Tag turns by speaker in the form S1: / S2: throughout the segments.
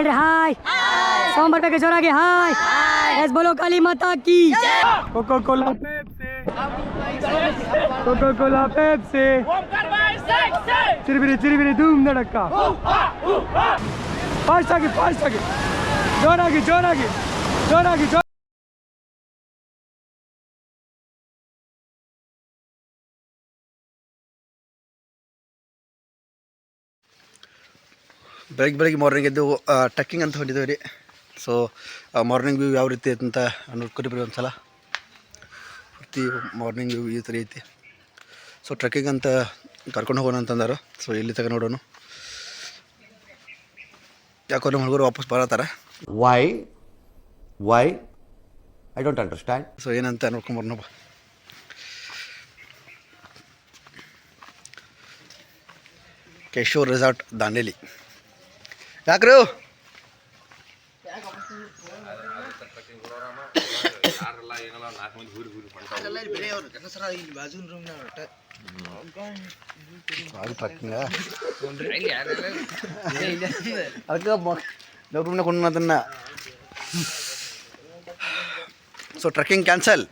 S1: ಹೇಳ್ರಿ ಹಾಯ್ ಸೋಮವಾರ ಬೇಕು ಜೋರಾಗಿ ಹಾಯ್ ಎಸ್ ಬೋಲೋ ಕಾಳಿ ಮಾತಾ ಕಿ Coca Cola Pepsi Coca Cola Pepsi ಚಿರಿಬಿರಿ ಚಿರಿಬಿರಿ ಧೂಮ್ ನಡಕ್ಕ ಫಾಸ್ಟ್ ಆಗಿ ಫಾಸ್ಟ್ ಆಗಿ ಜೋರಾಗಿ ಜೋರಾಗಿ ಜೋರಾಗಿ ಜೋರಾಗಿ
S2: ಬೆಳಗ್ಗೆ ಬೆಳಗ್ಗೆ ಮಾರ್ನಿಂಗ್ ಎದ್ದು ಟ್ರಕ್ಕಿಂಗ್ ಅಂತ ಹೊಂದಿದ್ದೇವೆ ರೀ. ಸೊ ಮಾರ್ನಿಂಗ್ ವ್ಯೂ ಯಾವ ರೀತಿ ಐತೆ ಅಂತ ನೋಡ್ಕೊರಿ ಬರೀ ಒಂದು ಸಲ ಪ್ರತಿ ಮಾರ್ನಿಂಗ್ ವ್ಯೂ ಈ ಥರ ಐತಿ. ಸೊ ಟ್ರಕ್ಕಿಂಗ್ ಅಂತ ಕರ್ಕೊಂಡು ಹೋಗೋಣ ಅಂತಂದಾರ. ಸೊ ಇಲ್ಲಿ ತಗ ನೋಡೋಣ. ಯಾಕೋ ನಮ್ಮ ಹುಡುಗರು ವಾಪಸ್ ಬರತ್ತಾರ.
S3: Why why I don't understand
S2: so ಏನಂತ ನೋಡ್ಕೊಂಬರೋಣ ಬಾ. ಕೇಶವ್ ರೆಸಾರ್ಟ್ ದಾಂಡೇಲಿ ಯಾಕ್ರು ಸಾರಿ ಟ್ರಕ್ಕಿಂಗ ಅದಕ್ಕೆ ನಾವು ರೂಮ್ನಾಗ ಕೊಂಡು ಅದನ್ನ ಸೊ ಟ್ರಕ್ಕಿಂಗ್ ಕ್ಯಾನ್ಸಲ್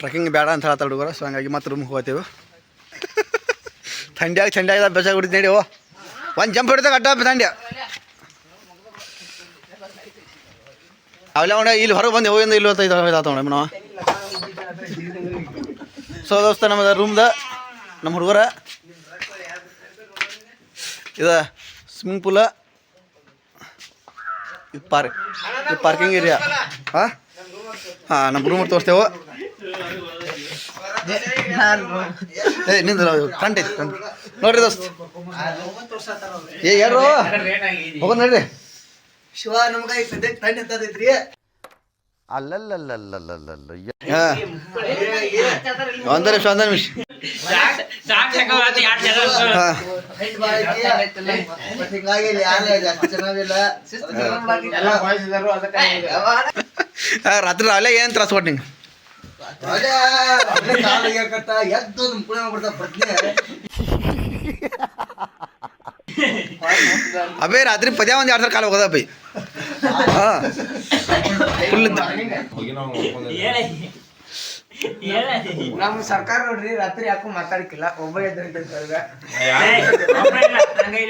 S2: ಟ್ರಕ್ಕಿಂಗ್ ಬೇಡ ಅಂತ ಹೇಳ್ತಾರೆ ಹುಡುಗರು. ಸೊ ಹಂಗಾಗಿ ಮತ್ತೆ ರೂಮ್ಗೆ ಹೋಗ್ತೇವೆ. ಥಂಡಿಯಾಗಿ ಥಂಡಿಯಾಗಿ ಬೆಸ ಹೊಡಿತು ನೋಡಿ, ಓ. ಒಂದು ಜಂಪ್ ಹೊಡಿದಾಗ ಅಡ್ಡ ಥಂಡಿ. ಅವೆಲ್ಲ ಅವಣ ಇಲ್ಲಿ ಹೊರಗೆ ಬಂದು ಹೋಗಿಂದ ಇಲ್ಲಿ ಹೊತ್ತ ಇದಾತವಣ ನಾವು ಸೊ ದೋಸ್ತ, ನಮ್ಮದು ರೂಮ್ದ ನಮ್ಮ ಹುಡುಗರ ಇದು ಸ್ವಿಮ್ಮಿಂಗ್ ಪೂಲ ಇದು ಪಾರ್ಕ್ ಇದು ಪಾರ್ಕಿಂಗ್ ಏರಿಯಾ ಹಾಂ? ಹಾಂ, ನಮ್ಮ ರೂಮ್ ತೋರಿಸ್ತೇವೆ. ಏ ನಿಂದ ಕಂಟೈತಿ ಕಂಟ್ ನೋಡ್ರಿ ದೋಸ್ತ್. ಏ ಹೇಳ್ರು ಹೋಗ ನೋಡ್ರಿ.
S4: ಶಿವ ನಮ್ಗ ಸದ್ಯಕ್ಕೆ ತಂಡ ಎತ್ತದೈತ್ರಿ
S3: ಅಲ್ಲಲ್ಲಲ್ಲಲ್ಲಲ್ಲಲ್ಲ.
S2: ಹಾಂ. ಒಂದ ನಿಮಿಷ ಒಂದೇ ನಿಮಿಷ.
S4: ಯಾರು
S2: ರಾತ್ರಿ ಅವಲ್ಲ ಏನು ತ್ರಾಸ್ ಕೊಟ್ಟು ನಿಂಗೆ
S4: ಅದೇ ಅಲ್ಲೇ ಕಾಲ್ ಆಗ್ಯಾಕತ್ತ, ಎದ್ದು ನಮ್ ಕುಣೆ
S2: ಅಬೇ ರಾತ್ರಿ ಪದ್ಯ ಒಂದ್ ಎರಡು ಸಲ ಕಾಲ ಹೋಗೋದಪ್ಪಿ ಹಾಂ. ನಮ್
S5: ನಮ್ಮ ಸರ್ಕಾರ ನೋಡ್ರಿ ರಾತ್ರಿ ಯಾಕೋ ಮಾತಾಡಕ್ಕಿಲ್ಲ. ಒಬ್ಬ
S6: ಇಲ್ಲಿ.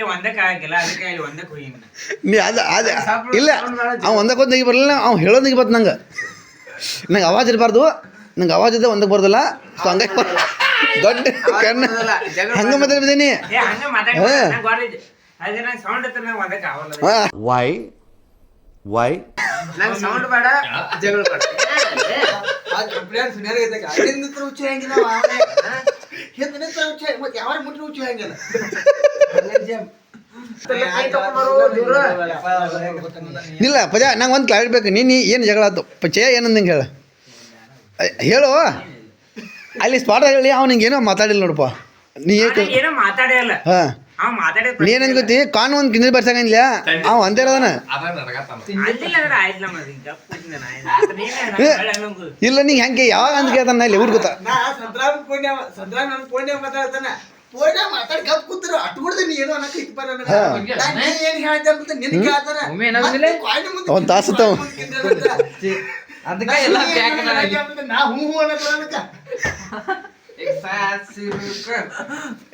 S6: ಒಂದಕ್ಕೆ ಆಗಿಲ್ಲ ಅದಕ್ಕೆ ಇಲ್ಲಿ ಒಂದಕ್ಕೆ ಹೋಗಿನ
S2: ನೀ ಅದು ಅದು ಇಲ್ಲ. ಅವ ಒಂದಕ್ಕೊಂದಿಗೆ ಒಂದು ಬರಲಿಲ್ಲ ಅವ್ನು ಹೇಳೋದಿಗೆ ಬಂತ ನಂಗೆ. ನಂಗೆ ಅವಾಜ್ ಇರಬಾರ್ದು. ನಂಗೆ ಅವಾಜ್ ಇದೆ ಒಂದಕ್ಕೆ ಬರೋದಿಲ್ಲ ಸೊ ಹಂಗಾಗಿ ದೊಡ್ಡ ಕಣ್ಣು ಹಂಗೆ ಮಾತಾಡ್ಬಿದ್ದೀನಿ
S6: ಗೊತ್ತಿದೆ ಅದೇ ಸೌಂಡ್
S5: ಬೇಡ ಜಗಳ
S4: ಮುಟ್ಟಿ ಹೆಂಗಿಲ್ಲ
S2: ಇಲ್ಲ ಪಜಾ ನಂಗೆ ಒಂದು ಕ್ಲಾರಿಟಿ ಬೇಕು ನೀನು ಏನು ಜಗಳ ಆಯ್ತು ಪಚಯ ಏನಂದಂಗೆ ಹೇಳ ಹೇಳು. ಅಲ್ಲಿ ಸ್ಪಾಟ್ ಹೇಳಿ ಅವ್ನು ನಿಂಗೆ ಏನೋ ಮಾತಾಡಿಲ್ಲ ನೋಡಪ್ಪ. ನೀ ಏಕೆ
S6: ನಾನು ಏನೋ ಮಾತಾಡಿಲ್ಲ
S2: ಹಾಂ.
S6: ಅವ್ ಮಾತಾಡಿ
S2: ನೀ ಏನಂದ್ ಗೊತ್ತಿ? ಕಾನು ಒಂದು ಕಿಂದಿ ಬರ್ಸಂಗಿಲ್ಲ ಅವ ಅಂದೇ ಇರೋದನ. ಇಲ್ಲ ನೀ ಹೆಂಗೆ ಯಾವಾಗ ಅಂತ ಕೇಳ್ತಾನ ಇಲ್ಲಿ ಊರ್ ಗೊತ್ತಾ?
S4: ಏನೋ
S2: ಒಂದ್ ತಾಸು ತಾವು.
S5: ಅದಕ್ಕೆ ಎಲ್ಲ ಬ್ಯಾಕ್
S4: ನಾ ಹೂ ಹೂ ಅನ್ನಕ್ಕೆ ಅನ್ನಕ್ಕ.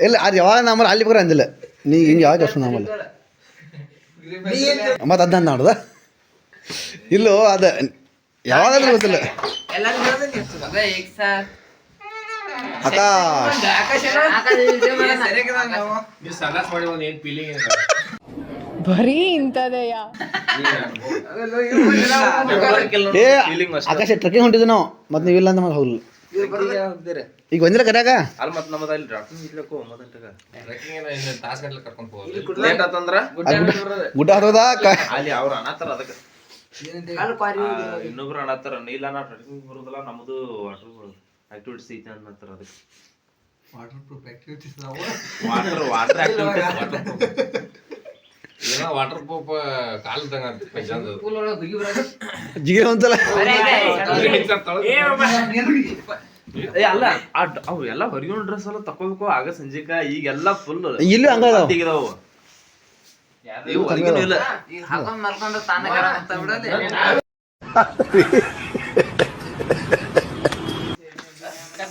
S2: ಇಲ್ಲ ಅದು ಯಾವಾಗ ನಮ್ಮಲ್ಲಿ ಅಲ್ಲಿ ಬರ ಅಂದಿಲ್ಲ. ನೀ ಹಿಂಗೆ ಯಾವಾಗ ಅಷ್ಟು ನಮ್ಮಲ್ಲಿ? ಮತ್ತೆ ಅದ ನೋಡ್ದ? ಇಲ್ಲೋ ಅದ ಯಾವಾಗಾದ್ರೂ ಗೊತ್ತಿಲ್ಲ. ಆಕಾಶ.
S5: ಆಕಾಶ್.
S7: ಬರೀ ಇಂಥದೆಯಾ.
S2: ಏ ಆಕಾಶ ಟ್ರಕ್ಕಿಂಗ್ ಹೊಂಟಿದ್ವಿ ನಾವು ಮತ್ತೆ ನೀವಿಲ್ಲ ಅಂದ್ರೆ ಮತ್ತೆ ಹೋಗ್ಲಿಲ್ಲ ಈಗ ಬಂದಿಲ್ಲ ಕರ್ಯಾಗ?
S8: ಅಲ್ಲಿ ಮತ್ತೆ ನಮ್ಮದ ಅಲ್ಲಿ ಡ್ರಾಫ್ಟಿಂಗ್ ಇರ್ಲಕ್ಕೋ ಮೊದಲ ತಾಸ್ ಗಂಟ್ಲೆ ಕರ್ಕೊಂಡ್ ಹೋಗೋದು? ಲೇಟ್ ಆತಂದ್ರ?
S2: ಗುಡ್ಡ ಹತ್ತದ
S8: ಇನ್ನೊಬ್ರು ಅನ್ನತ್ತಾರ ಇಲ್ಲ ನಾ ಟ್ರೆಕಿಂಗ್ ಬರೋದಿಲ್ಲ ನಮ್ಮದು ವಾಟರ್ ಆಕ್ಟಿವಿಟೀಸ್ ಐತೆ ಅನ್ನತ್ತಾರ ಅದಕ್ಕೆ. ವಾಟರ್ ವಾಟರ್ ಆಕ್ಟಿವಿಟೀಸ್ ವಾಟರ್ ಏನೋ ವಾಟರ್ ಪೂಪ್ ಕಾಲ್ದಂಗ
S2: ಜಿಗೆ ಒಂದ್ಸಲ.
S6: ಏ
S8: ಅಲ್ಲ ಆ ಅವು ಎಲ್ಲ ಹೊರಗಿನ ಡ್ರೆಸ್ ಎಲ್ಲ ತಕೋಬೇಕು ಆಗ ಸಂಜೆಕ ಈಗೆಲ್ಲ ಫುಲ್
S2: ಇಲ್ಲಿ ಹಂಗ ಅದಾವ.
S8: ತೆಗಿದಾವು ಇವು ಹೊರಗಿನ ಇಲ್ಲ.
S6: ಹಾಕೊಂಡ್ ಮಲ್ಕೊಂಡು ತಾನೇ ಗರಂ ಅಂತ ಬಿಡೋದು.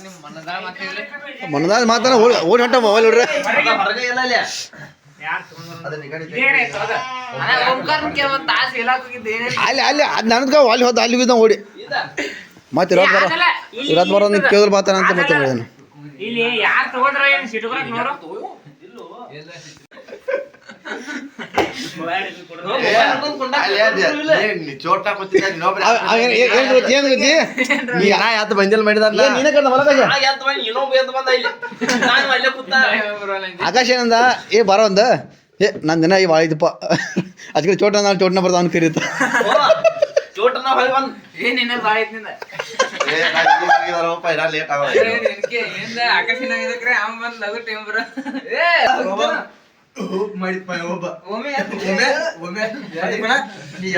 S6: ನಿಮ್ ಮನದಾಗ
S2: ಮಾತಾಡ ಓಡಿ ಹೊಂಟ ಮೊಬೈಲ್ ನೋಡ್ರಿ.
S8: ಅಲ್ಲಿ
S2: ಅಲ್ಲಿ ಅಲ್ಲಿ ಅದು ನನಗ ಅಲ್ಲಿ ಹೋದ ಅಲ್ಲಿ ಬಿದ್ದ ಓಡಿ. ಮತ್ತೆ ಇರೋದು ಬರೋ ಇರೋದು ಬರೋ ನೀವು ಕೇಳಿದ್ರೆ ಬಾತಾನ ಅಂತ ಮತ್ತೆ ಹೇಳಿದನು.
S6: ಇಲ್ಲಿ ಯಾರ್ ತಗೊಂಡ್ರ ಏನು ಸಿಟ್ಕೊಳಕ್ ನೋಡು.
S2: ಆಕಾಶ ಏನಂದ ಏ ಬರೋ ಒಂದ ಏ ನನ್ ದಿನ ಈ ಭಾಳ ಇದ್ದಪ್ಪ ಅದಕ್ಕೆ ಚೋಟ ನಾನು ಚೋಟನ ಬರ್ದ ಕರೀತ
S6: ಏನ್ ಐತಿಂದ
S4: ಲೇಟ್ ಒಬ್ಬ.
S6: ಒಮ್ಮೆ
S4: ಒಮ್ಮೆ ಒಮ್ಮೆ ನೀ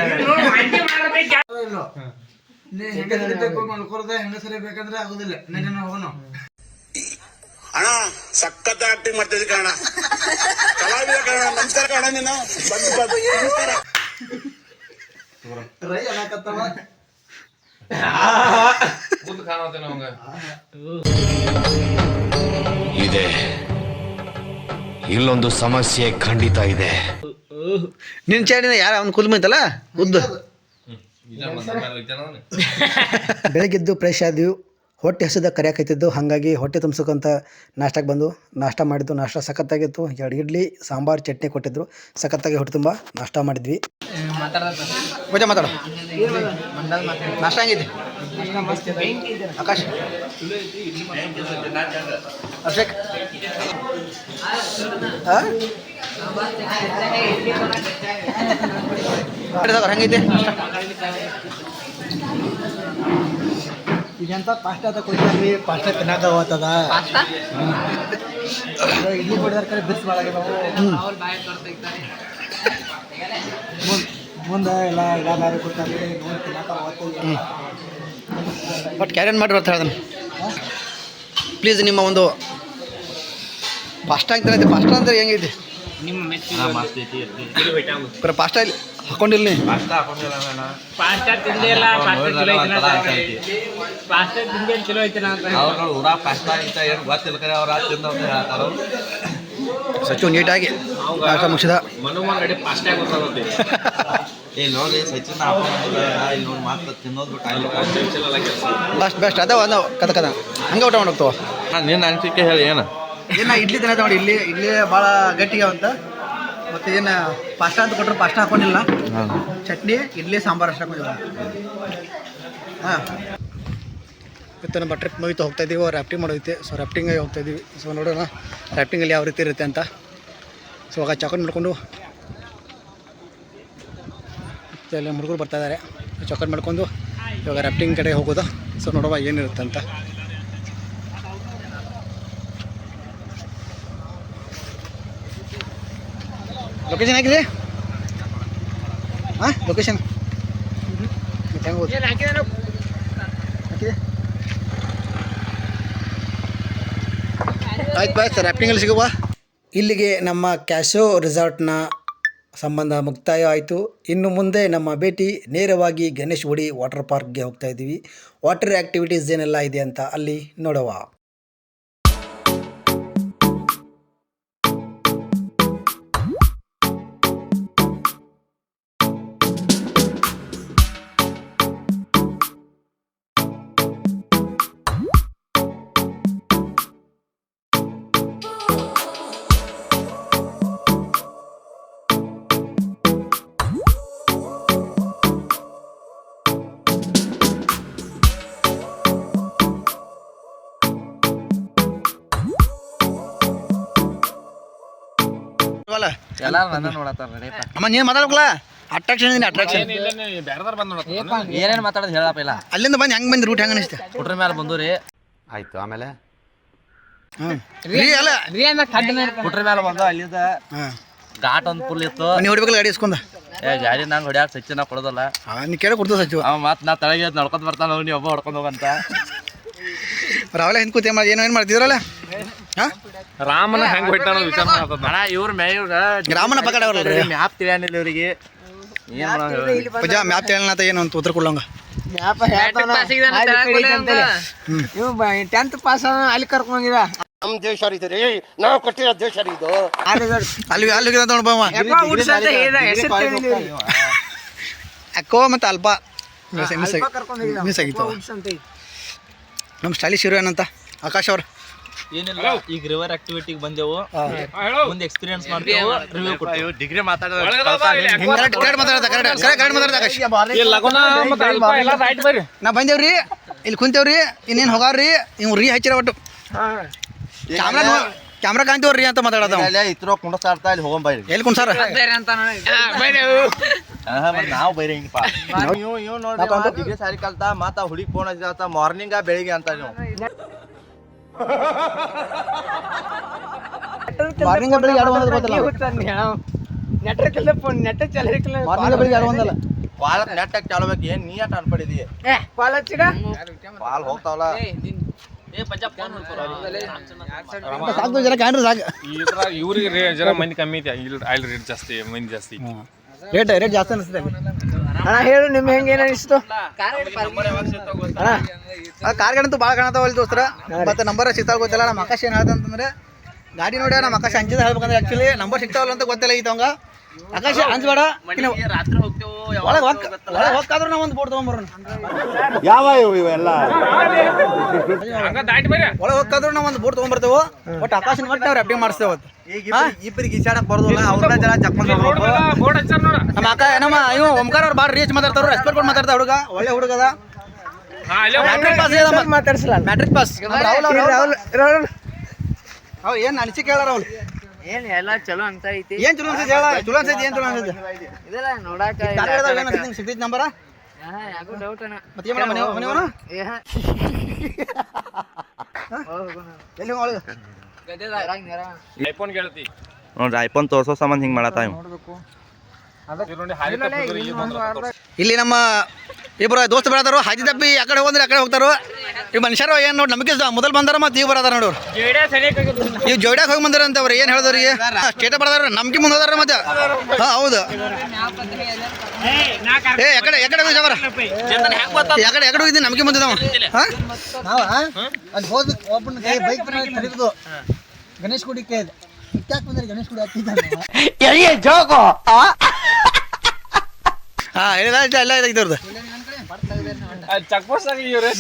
S4: ಮಲ್ಕೊಳ್ದ ಹೆಂಗಸರೇ ಬೇಕಂದ್ರೆ ಆಗುದಿಲ್ಲ. ನೆನೆ ಹೋಗೋಣ
S9: ಅಣ್ಣ ಸಖತ್ ಆಕ್ಟಿಂಗ್ ಮಾಡ್ತಿದ್ದೆ ಕಾಣ ಕಲಾವಿದ ಕಣ ನಮಸ್ಕಾರ ಕಣ ನೀನು. ಬಂದು ಬಂದು. ನಮಸ್ಕಾರ.
S4: ಟ್ರೈ ಅನ್ನಕತ್ತವ.
S10: ಇದೆ. ಇಲ್ಲೊಂದು ಸಮಸ್ಯೆ ಖಂಡಿತ ಇದೆ.
S2: ನಿನ್ ಚಾಡಿನ ಯಾರ? ಅವ್ನು ಕುಲ್ಮೈತಲ್ಲ ಉದ್ದು. ಬೆಳಗ್ಗೆದ್ದು ಫ್ರೆಶ್ ಆದ್ವಿ. ಹೊಟ್ಟೆ ಹಸಿದ ಕರಿಯಾಕೈತಿದ್ದು ಹಾಗಾಗಿ ಹೊಟ್ಟೆ ತುಂಬಿಸೋಕಂತ ನಾಷ್ಟಕ್ಕೆ ಬಂದು ನಾಷ್ಟ ಮಾಡಿದ್ದು ನಾಷ್ಟ ಸಖತ್ತಾಗಿತ್ತು. ಎರಡು ಇಡ್ಲಿ ಸಾಂಬಾರು ಚಟ್ನಿ ಕೊಟ್ಟಿದ್ರು. ಸಖತ್ತಾಗಿ ಹೊಟ್ಟೆ ತುಂಬ ನಾಷ್ಟ ಮಾಡಿದ್ವಿ. ಮಜಾ ಮಾತಾಡು. ನಾಷ್ಟ ಹೆಂಗಿದೆ? ಆಕಾಶ್. ಅಭಿಷೇಕ್. ಆ? ಹೆಂಗೈತಿ
S4: ಈಗಂತ ಪಾಸ್ತಾ ತಗೊಳ್ತೀವಿ ಪಾಸ್ತಾ ತಿನ್ನಾಕ ಹೋಗ್ತದ ಇಡ್ಲಿ ಕೊಡಿದಾರ ಕಡೆ
S6: ಬಿಸ್ ತೊಡ್ತಿರ್ತಾರೆ
S4: ಮುಂದೆ ಎಲ್ಲ ಎಲ್ಲ ಬೇರೆ ಕೊಡ್ತಾರೆ. ನೋಡಿ
S2: ಬಟ್ ಕ್ಯಾರಿಯನ್ ಮಾಡಿರಿ ಅಂತ ಹೇಳ್ದನು ಪ್ಲೀಸ್ ನಿಮ್ಮ ಒಂದು ಪಾಸ್ಟಾ ಅಂತ ಪಾಸ್ಟಾ ಅಂದ್ರೆ ಹೆಂಗೈತಿ
S6: ನಿಮ್ಮ
S2: ಪಾಸ್ಟಾ ಇಲ್ಲಿ. ಹಾಕೊಂಡಿಲ್ಲ
S6: ತಿಂದೇ ಇಲ್ಲ ಚಲೋ ತಿಂದೇ ಚಲೋ
S4: ಊರ ಏನು ಗೊತ್ತಿಲ್ಲ ಕರೆ ಅವ್ರ ತಿಂದ ಹೇಳ್ತಾರ
S2: ಸಚ್ಚು ನೀಟಾಗಿ ನಾಷ್ಟ ಮುಗಿಸಿದ.
S8: ಮನುಮನ್ ಗಡಿ ಪಾಸ್ಟಾ ಗೊತ್ತಾಗುತ್ತೆ
S4: ಇಲ್ಲಿ ನೋಡಿ ಸಚಿನ್ ಇಲ್ಲಿ ನೋಡಿ ಮಾತ್ರ ತಿನ್ನೋದು ಬಿಟ್ಟು
S2: ಬೆಸ್ಟ್ ಬೆಸ್ಟ್. ಅದಾವ ಅದಾವ ಕದ ಕದ ಹಂಗೆ ಊಟ ಮಾಡೋಗ್ತಾವ
S4: ನಿನ್ನ ಅನಿಸಿಕೆ ಹೇಳಿ ಏನು?
S2: ಇಲ್ಲ ಇಡ್ಲಿ ತಿನ್ನತ್ತ ನೋಡಿ ಇಲ್ಲಿ ಇಡ್ಲಿ ಭಾಳ ಗಟ್ಟಿಗೆ ಅಂತ ಮತ್ತು ಏನು ಪಾಸ್ಟ ಅಂತ ಕೊಟ್ಟರು ಪಾಸ್ಟ ಹಾಕೊಂಡಿಲ್ಲ. ಚಟ್ನಿ ಇಡ್ಲಿ ಸಾಂಬಾರು ಅಷ್ಟು ಹಾಕೊಂಡಿಲ್ಲ ಹಾಂ. ಇವತ್ತು ನಮ್ಮ ಟ್ರಿಪ್ ಮುಗಿತು ಹೋಗ್ತಾ ಇದ್ದೀವಿ. ರ್ಯಾಫ್ಟಿಂಗ್ ಮಾಡೋದೈತೆ. ಸೊ ರ್ಯಾಫ್ಟಿಂಗಾಗಿ ಹೋಗ್ತಾ ಇದ್ದೀವಿ. ಸೊ ನೋಡೋಣ ರ್ಯಾಫ್ಟಿಂಗಲ್ಲಿ ಯಾವ ರೀತಿ ಇರುತ್ತೆ ಅಂತ. ಸೊ ಆಗ ಚಾಕೊಂಡ್ ಮಾಡ್ಕೊಂಡು ಅಲ್ಲಿ ಹುಡುಗರು ಬರ್ತಾ ಇದ್ದಾರೆ. ಚಾಕೊಂಡ್ ಮಾಡ್ಕೊಂಡು ಇವಾಗ ರ್ಯಾಫ್ಟಿಂಗ್ ಕಡೆ ಹೋಗೋದು? ಸೊ ನೋಡುವ ಏನಿರುತ್ತೆ ಅಂತ. ಲೊಕೇಶನ್ ಹಾಕಿದೆ ಹಾಂ ಲೊಕೇಶನ್ ಹೆಂಗೆ ಹಾಕಿದೆ ಆಯ್ತು ಬಾಯ್ ಸರ್ ಸಿಗುವ ಇಲ್ಲಿಗೆ ನಮ್ಮ ಕ್ಯಾಶೋ ರೆಸಾರ್ಟ್ನ ಸಂಬಂಧ ಮುಕ್ತಾಯ ಆಯಿತು. ಇನ್ನು ಮುಂದೆ ನಮ್ಮ ಭೇಟಿ ನೇರವಾಗಿ ಗಣೇಶ್ ಗುಡಿ ವಾಟರ್ ಪಾರ್ಕ್ಗೆ ಹೋಗ್ತಾ ಇದ್ದೀವಿ. ವಾಟರ್ ಆ್ಯಕ್ಟಿವಿಟೀಸ್ ಏನೆಲ್ಲ ಇದೆ ಅಂತ ಅಲ್ಲಿ ನೋಡುವ.
S4: ಎಲ್ಲಾರು ನನ್ನ ನೋಡತ್ತಾರ ನಡೀಪ
S2: ಅಮ್ಮ ನೀನು ಮಾತಾಡ್ಬೇಕಲ್ಲ ಅಟ್ರಾಕ್ಷನ್ ಇದೆ ಅಟ್ರಾಕ್ಷನ್
S4: ಏನೇನು ಮಾತಾಡೋದು ಹೇಳಪ್ಪ ಇಲ್ಲ.
S2: ಅಲ್ಲಿಂದ ಬಂದು ಹೆಂಗ್ ಬಂದು ರೂಟ್ ಹೆಂಗ ಅನಿಸ್ತೆ?
S4: ಹುಟ್ರ ಮೇಲೆ ಬಂದು ರೀ
S3: ಆಯ್ತು ಆಮೇಲೆ
S4: ಹುಟ್ರ ಮೇಲೆ ಬಂದು ಅಲ್ಲಿಂದ ಘಾಟ್ ಒಂದು ಫುಲ್ ಇತ್ತು.
S2: ನೀವು ಹೊಡಿಬೇಕಲ್ಲ ಗಾಡಿ ಇಸ್ಕೊಂಡ
S4: ಏ ಗಾಡಿ ನಂಗೆ ಹೊಡ್ಯಾಕ ಸಚ್ಚಿನ ಕೊಡೋದಲ್ಲ.
S2: ನೀ ಕೇಳಿ ಕೊಡ್ತೀವಿ ಸಚಿವ?
S4: ಅವ ಮತ್ತೆ ನಾ ತಳಗೆ ನಡ್ಕೊಂಡ್ ಬರ್ತಾನ ಅವ್ನು ನೀ ಒಬ್ಬ ಹೊಡ್ಕೊಂಡು ಹೋಗಂತ.
S2: ರಾವಲೇ ಹಿಂದ್ ಕೂತಿ ಏನು ಏನು ಮಾಡ್ತಿದ್ರಲ್ಲ?
S6: ರಾಮನ ಹೆಂಗ್ ಹೊಯ್ತಾನ ವಿಚಾರ ಅಣ್ಣ ಇವ್ರ ಮೇ ಇವ್ರ
S2: ರಾಮನ ಪಕಡ ಅವ್ರಲ್ರಿ
S6: ಮ್ಯಾಪ್ ತಿಳಿಯನಿಲ್ಲ ಇವರಿಗೆ.
S2: ಪಜ ಮ್ಯಾಪ್ ಅಂತ ಏನು ಅಂತ ಉತ್ತರ
S5: ಕೊಡ್ಲಂಗ? ಟೆಂತ್ ಪಾಸ್ ಅಲ್ಲಿ ಕರ್ಕೊಂಡೋಗಿದ
S2: ಅಲ್ಲಿ ಅಲ್ಲಿ ನೋಡ್ ಬಾವ. ಅಕ್ಕೋ ಮತ್ತು ಅಲ್ಪ. ಮಿಸ್ ಮಿಸ್ ಆಗಿ- ಮಿಸ್ ಆಗಿತ್ತು. ನಮ್ಮ ಸ್ಟೈಲಿಶ್ ಹೀರೋ ಏನಂತ ಆಕಾಶ್ ಅವ್ರು.
S8: ಏನಿಲ್ಲ ಈಗ ರಿವರ್ ಆಕ್ಟಿವಿಟಿಗೆ ಬಂದೆವು. ಮುಂದೆ ಎಕ್ಸ್ಪೀರಿಯನ್ಸ್ ಮಾಡ್ತೇವೆ ರಿವ್ಯೂ ಕೊಟ್ಟು
S6: ಡಿಗ್ರಿ ಮಾತಾಡೋದು
S2: ನಾ ಬಂದೇವ್ರಿ ಇಲ್ಲಿ ಕುಂತೇವ್ರಿ ಇನ್ನೇನು ಹೋಗಾರ್ರಿ ಇವ್ ರೀ ಹಚ್ಚಿರ ಒಟ್ಟು. ಕ್ಯಾಮ್ರಾ ಕ್ಯಾಮ್ರಾ ಕಾಣ್ತೇವ್ರಿ ಅಂತ ಮಾತಾಡೋದು
S3: ಇತ್ರೋ ಕುಂಡಸಾಡ್ತಾ ಇಲ್ಲಿ ಹೋಗಂಬೈರಿ
S2: ಎಲ್ಲಿ ಕುಣ್ಸಾರ
S3: ನಾವು ಬೈರಿ ಹಿಂಗಪ್ಪ. ಇವ್ ಇವ್ ನೋಡ್ರಿ ಡಿಗ್ರಿ ಸಾರಿ ಕಲ್ತಾ ಮಾತಾ ಹುಡುಗಿ ಫೋನ್ ಹಚ್ಚಿದ ಮಾರ್ನಿಂಗ ಬೆಳಿಗ್ಗೆ ಅಂತ ನೀವು
S2: ಮಾರ್ನಿಂಗ್ ಬೆಳಿಗ್ಗೆ ಎರಡು ಗೊತ್ತಿಲ್ಲ?
S5: ಫೋನ್
S2: ಮಾರ್ನಿಂಗ್ ಬೆಳಿಗ್ಗೆ ಎರಡು ಒಂದಲ್ಲ.
S3: ಪಾಲ ನೆಟ್ ಚಾಲಬೇಕು ಏನ್ ನೀ ಅಟ್ ಅನ್ಪಡಿದಿ
S5: ಪಾಲ ಹಚ್ಚಿಡ?
S3: ಪಾಲ್ ಹೋಗ್ತಾವಲ್ಲ.
S2: ಸಾಕು ಜನ ಕಾಣ್ರಿ ಸಾಕು
S6: ಇವ್ರಿಗೆ ಜನ ಜರ ಮಂದಿ ಕಮ್ಮಿ ಐತಿ ಆಯಿಲ್ ರೇಟ್ ಜಾಸ್ತಿ ಮಂದಿ ಜಾಸ್ತಿ
S2: ರೇಟ್ ರೇಟ್ ಜಾಸ್ತಿ ಅನಿಸ್ತದೆ
S5: ಅಣ್ಣ ಹೇಳು ನಿಮ್ಗೆ ಹೆಂಗೆ ಏನ್ ಅನಿಸ್ತು
S2: ಕಾರ್ ಕಾರ್ಗಳಂತೂ ಭಾಳ ಕಾಣತಾವ ಅಲ್ಲಿ ದೋಸ್ತರ. ಮತ್ತೆ ನಂಬರ್ ಸಿಗ್ತಾವ ಗೊತ್ತಿಲ್ಲ ನಮ್ಮ ಆಕಾಶ ಏನು ಹೇಳ್ತಂತಂದ್ರೆ ಗಾಡಿ ನೋಡಿ ನಮ್ಮ ಆಕಾಶ ಅಂಜಿದ ಹೇಳ್ಬೇಕಂದ್ರೆ ಆಕ್ಚುಲಿ ನಂಬರ್ ಸಿಗ್ತಾವಲ್ಲ ಅಂತ ಗೊತ್ತಿಲ್ಲ ಐತವಂಗ ಆಕಾಶ ಅಂಜಬೇಡ
S8: ರಾತ್ರಿ ಹೋಗ್ತೇವೆ
S2: ಒಳಗೆ ಹೋಗ್ ಒಳಗೆ ಹೋಗ್ಕಾದ್ರೂ ನಾವು ಒಂದು ಬೋರ್ಡ್ ತೊಗೊಂಬರೋಣ.
S3: ಯಾವ ಇವೆಲ್ಲ?
S2: ಒಳಗೆ ಹೋಗ್ಕಾದ್ರೂ ನಾವು ಒಂದು ಬೋರ್ಡ್ ತಗೊಂಬರ್ತೇವೆ. ಬಟ್ ಆಕಾಶನ ಮತ್ತೆ ನಾವು ಅಪ್ಡೇಟ್ ಮಾಡಿಸ್ತೇವೆ ಅವತ್ತು
S3: ಈಗ ಇಬ್ಬರಿಗೆ ಈಸಾಡಕ್ ಬರೋದಿಲ್ಲ ಅವ್ರನ್ನ ಜನ ಜಪ್ಕೊಂಡ್
S6: ಬೋರ್ಡ್
S2: ನಮ್ಮ ಅಕ್ಕ ನಮ್ಮ ಇವ್ ಓಂಕಾರ ಅವ್ರು ಭಾಳ ರೀಚ್ ಮಾತಾಡ್ತಾರ ರೆಸ್ಪೆಕ್ಟ್ ಕೊಟ್ಟು ಮಾತಾಡ್ತಾ ಹುಡುಗ ಒಳ್ಳೆ ಮ್ಯಾಟ್ರಿಕ್ ಪಾಸ್
S5: ಮಾತಾಡ್ಸಲ್ಲ
S2: ಮ್ಯಾಟ್ರಿಕ್ ಪಾಸ್ ರಾಹುಲ್ ಅವ್ರು ಅವ್ರು ಏನು ಅನಿಸಿಕೆ ಹೇಳಾರ ಅವ್ರು?
S7: ಏನ್ ಎಲ್ಲ ಚಲೋ ಅಂತ ಐತಿ
S2: ಏನ್ ಚಲೋ ಅನ್ಸೈತಿ ಹೇಳ ಚಲೋ ಅನ್ಸೈತಿ ಏನ್ ಚಲೋ ಅನ್ಸೈತಿ?
S7: ಇದೆಲ್ಲ ನೋಡಾಕ
S2: ಕಾರ್ಯಾಲಯದಾಗ ಏನ್ ಅನ್ಸೈತಿ ನಿಂಗೆ ಸಿಗ್ತೈತಿ ನಂಬರ?
S7: ಯಾಕೋ ಡೌಟ್ ಅಣ್ಣ.
S2: ಮತ್ತೆ ಏನ್ ಮನೆ ಮನೆಯವನು
S7: ಏ ಹಾ.
S2: ಎಲ್ಲಿ ಒಳಗೆ
S7: ನೆರಾಗ್ ನೆರಾಗ್.
S6: ಐಫೋನ್ ಕೇಳ್ತಿ.
S3: ನೋಡ್ರಿ ಐಫೋನ್ ತೋರ್ಸೋ ಸಂಬಂಧ ಹಿಂಗ್ ಮಾಡತ್ತ
S6: ಇವ್ರ್ ನೋಡಿ ಹಾದಿ ತಪ್ಪಿದ್ರು ಇಲ್ಲಿ
S2: ನಮ್ಮ ಇಬ್ಬರು ದೋಸ್ತ ಬರತಾರು ಹಾದಿ ತಪ್ಪಿ ಆ ಕಡೆ ಹೋದ್ರೆ ಆ ಕಡೆ ಹೋಗ್ತಾರು. ಈ ಮನುಷ್ಯರು ಏನು ನೋಡಿ ನಂಬಿಕೆ ಮೊದಲು ಬಂದಾರ ಮತ್ತೆ ಈಗ ಬರತಾರ ನೋಡು. ಇವ್ ಜೋಡ್ಯಾಗ ಹೋಗಿ ಬಂದಾರ ಅಂತ ಅವ್ರು ಏನು ಹೇಳಿದ್ರಿ ಸ್ಟೇಟ ಬರದಾರ ನಂಬಿಕೆ ಮುಂದೆ ಹೋದಾರ ಮತ್ತೆ. ಹಾಂ ಹೌದು. ಏ ಎಕಡೆ ಎಕಡೆ ಎಕಡೆ ಎಕಡೆ ಹೋಗಿದ್ದೀನಿ ನಂಬಿಕೆ ಮುಂದೆ ನಾವು ಹಾಂ?
S4: ನಾವ? ಅಲ್ಲಿ ಹೋದ್ ಒಬ್ಬನ ಕೈ ಬೈಕ್ ಕರೀದು ಗಣೇಶ್ ಗುಡಿ ಕೇಳಿದೆ. ಯಾಕೆ ಬಂದ್ರೆ ಗಣೇಶ್ ಗುಡಿ ಹಾಕಿದ್ದಾನೆ
S2: ಹಾಂ ಎಲ್ಲ ಎಲ್ಲ ಇದ್ರದ್ದು
S6: ಅಲ್ಲಿ ಚೆಕ್ ಪೋಸ್ಟ್ ಆಗಿ ಇವ್ರೆ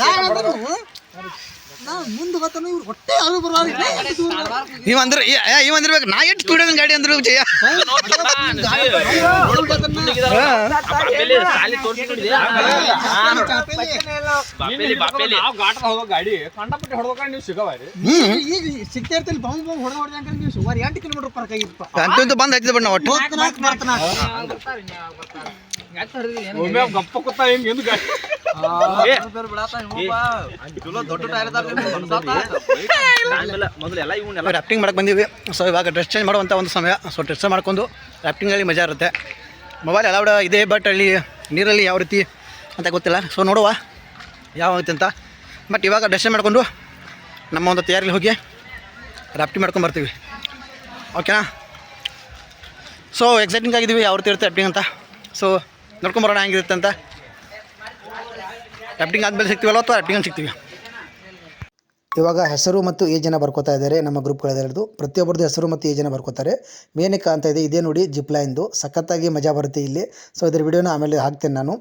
S4: ಮುಂದೆ ಗೊತ್ತಾನು ಇವ್ರು ಹೊಟ್ಟೆ ಯಾರು ಬರೋಲ್ಲ
S2: ಇವ್ ಅಂದ್ರೆ ಇವ್ ಅಂದಿರ್ಬೇಕು ನಾ ಎಷ್ಟು ಸ್ಪೀಡ್ ಗಾಡಿ ಅಂದ್ರೆ ಜಯ
S8: ಸಾಲಿ ತೋರ್ಸಿ ನೋಡಿದ್ಯಾ?
S6: ನಾವು ಘಾಟದ ಹೋಗೋ ಗಾಡಿ ಕಂಡಪಟ್ಟಿ ಹೊಡ್ಬೇಕಂದ್ರೆ ನೀವು ಸಿಗವಾರಿ
S4: ಈಗ ಸಿಗ್ತಾ ಇರ್ತೀನಿ ಬಾಂಬ್ ಬಾಂಬ್ ಹೊಡೆದ ಹೊಡೆದ ಅಂತ ನೀವು ಸುಮಾರು ಎಂಟು ಕಿಲೋಮೀಟರ್ ಪರ್ ಕೈಗಿಪ್ಪ
S2: ಅಂತೂ ಬಂದ್ ಹಚ್ಚಿದ ಬಣ್ಣ ಒಟ್ಟು.
S6: ಗಪ್ಪ ಕೂತ
S8: ಎಲ್ಲ
S2: ರಾಫ್ಟಿಂಗ್ ಬಂದೀವಿ ಸೊ ಇವಾಗ ಡ್ರೆಸ್ ಚೇಂಜ್ ಮಾಡುವಂಥ ಒಂದು ಸಮಯ. ಸೊ ಡ್ರೆಸ್ ಮಾಡ್ಕೊಂಡು ರಾಫ್ಟಿಂಗಲ್ಲಿ ಮಜಾ ಇರುತ್ತೆ. ಮೊಬೈಲ್ ಅಲೌಡ್ ಇದೆ ಬಟ್ ಅಲ್ಲಿ ನೀರಲ್ಲಿ ಯಾವ ರೀತಿ ಅಂತ ಗೊತ್ತಿಲ್ಲ. ಸೊ ನೋಡುವ ಯಾವ ಐತೆ ಅಂತ. ಬಟ್ ಇವಾಗ ಡ್ರೆಸ್ ಮಾಡ್ಕೊಂಡು ನಮ್ಮ ಒಂದು ತಯಾರಿಲಿ ಹೋಗಿ ರಾಫ್ಟಿಂಗ್ ಮಾಡ್ಕೊಂಡು ಬರ್ತೀವಿ. ಓಕೆನಾ ಸೊ ಎಕ್ಸೈಟಿಂಗ್ ಆಗಿದ್ದೀವಿ ಯಾವ ರೀತಿ ಇರುತ್ತೆ ರಾಫ್ಟಿಂಗ್ ಅಂತ. ಸೊ ನೋಡ್ಕೊಂಬರೋಣ ಹೆಂಗಿರುತ್ತೆ ಅಂತ? ರಾಫ್ಟಿಂಗ್ ಆದಮೇಲೆ ಸಿಗ್ತೀವಲ್ಲ ಅಥವಾ ರಾಫ್ಟಿಂಗ್ ಸಿಗ್ತೀವಿ?
S11: ಇವಾಗ ಹೆಸರು ಮತ್ತು ಏಜನ್ನು ಬರ್ಕೋತಾ ಇದ್ದಾರೆ ನಮ್ಮ ಗ್ರೂಪ್ಗಳೆಲ್ಲರದು ಪ್ರತಿಯೊಬ್ಬರದ್ದು ಹೆಸರು ಮತ್ತು ಏಜನ ಬರ್ಕೋತಾರೆ. ಮೇನಕ್ಕೆ ಅಂತ ಇದೆ, ಇದೇ ನೋಡಿ ಜಿಪ್ ಎಂದು ಸಖತ್ತಾಗಿ ಮಜಾ ಬರುತ್ತೆ ಇಲ್ಲಿ. ಸೊ ಇದ್ರ ವಿಡಿಯೋನ ಆಮೇಲೆ ಹಾಕ್ತೇನೆ ನಾನು.